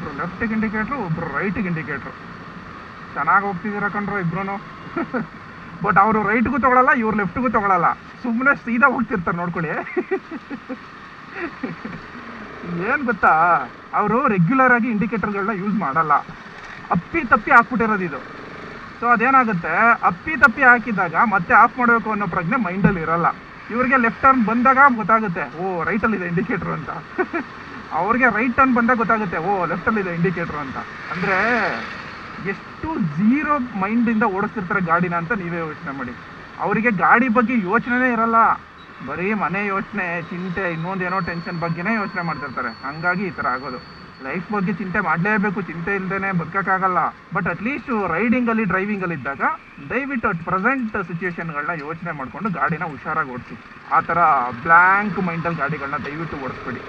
ಒಬ್ರು ಲೆಫ್ಟಿಗೆ ಇಂಡಿಕೇಟ್ರು ಒಬ್ರು ರೈಟಿಗೆ ಇಂಡಿಕೇಟ್ರು ಚೆನ್ನಾಗಿ ಹೋಗ್ತಿದ್ದೀರ ಕಣ್ರು ಇಬ್ರು ಬಟ್ ಅವರು ರೈಟ್ಗೂ ತಗೊಳಲ್ಲ, ಇವ್ರು ಲೆಫ್ಟ್ಗೂ ತಗೊಳಲ್ಲ. ಸುಮ್ಮನೆ ಸೀದಾ ಹೋಗ್ತಿರ್ತಾರೆ ನೋಡ್ಕೊಳ್ಳಿ. ಏನು ಗೊತ್ತಾ? ಅವರು ರೆಗ್ಯುಲರ್ ಆಗಿ ಇಂಡಿಕೇಟರ್ಗಳನ್ನ ಯೂಸ್ ಮಾಡಲ್ಲ. ಅಪ್ಪಿ ತಪ್ಪಿ ಹಾಕ್ಬಿಟ್ಟಿರೋದು ಇದು. ಸೊ ಅದೇನಾಗುತ್ತೆ? ಅಪ್ಪಿ ತಪ್ಪಿ ಹಾಕಿದಾಗ ಮತ್ತೆ ಆಫ್ ಮಾಡಬೇಕು ಅನ್ನೋ ಪ್ರಜ್ಞೆ ಮೈಂಡಲ್ಲಿ ಇರಲ್ಲ. ಇವರಿಗೆ ಲೆಫ್ಟ್ ಟರ್ನ್ ಬಂದಾಗ ಗೊತ್ತಾಗುತ್ತೆ, ಓ ರೈಟಲ್ಲಿದೆ ಇಂಡಿಕೇಟರ್ ಅಂತ. ಅವ್ರಿಗೆ ರೈಟ್ ಟರ್ನ್ ಬಂದಾಗ ಗೊತ್ತಾಗುತ್ತೆ, ಓ ಲೆಫ್ಟಲ್ಲಿ ಇದೆ ಇಂಡಿಕೇಟರ್ ಅಂತ. ಅಂದರೆ ಎಷ್ಟು ಝೀರೋ ಮೈಂಡಿಂದ ಓಡಿಸ್ತಿರ್ತಾರೆ ಗಾಡಿನ ಅಂತ ನೀವೇ ಯೋಚನೆ ಮಾಡಿ. ಅವರಿಗೆ ಗಾಡಿ ಬಗ್ಗೆ ಯೋಚನೆನೇ ಇರಲ್ಲ. ಬರೀ ಮನೆ ಯೋಚನೆ, ಚಿಂತೆ, ಇನ್ನೊಂದು ಏನೋ ಟೆನ್ಷನ್ ಬಗ್ಗೆನೇ ಯೋಚನೆ ಮಾಡ್ತಿರ್ತಾರೆ. ಹಂಗಾಗಿ ಈ ಥರ ಆಗೋದು. ಲೈಫ್ ಬಗ್ಗೆ ಚಿಂತೆ ಮಾಡಲೇಬೇಕು. ಚಿಂತೆ ಇಲ್ದೇನೆ ಬದುಕೋಕ್ಕಾಗಲ್ಲ. ಬಟ್ ಅಟ್ಲೀಸ್ಟ್ ರೈಡಿಂಗಲ್ಲಿ ಡ್ರೈವಿಂಗಲ್ಲಿ ಇದ್ದಾಗ ದಯವಿಟ್ಟು ಅಟ್ ಪ್ರೆಸೆಂಟ್ ಸಿಚುವೇಶನ್ಗಳನ್ನ ಯೋಚನೆ ಮಾಡಿಕೊಂಡು ಗಾಡಿನ ಹುಷಾರಾಗಿ ಓಡಿಸಿ. ಆ ಥರ ಬ್ಲ್ಯಾಂಕ್ ಮೈಂಡಲ್ಲಿ ಗಾಡಿಗಳನ್ನ ದಯವಿಟ್ಟು ಓಡಿಸ್ಬೇಡಿ.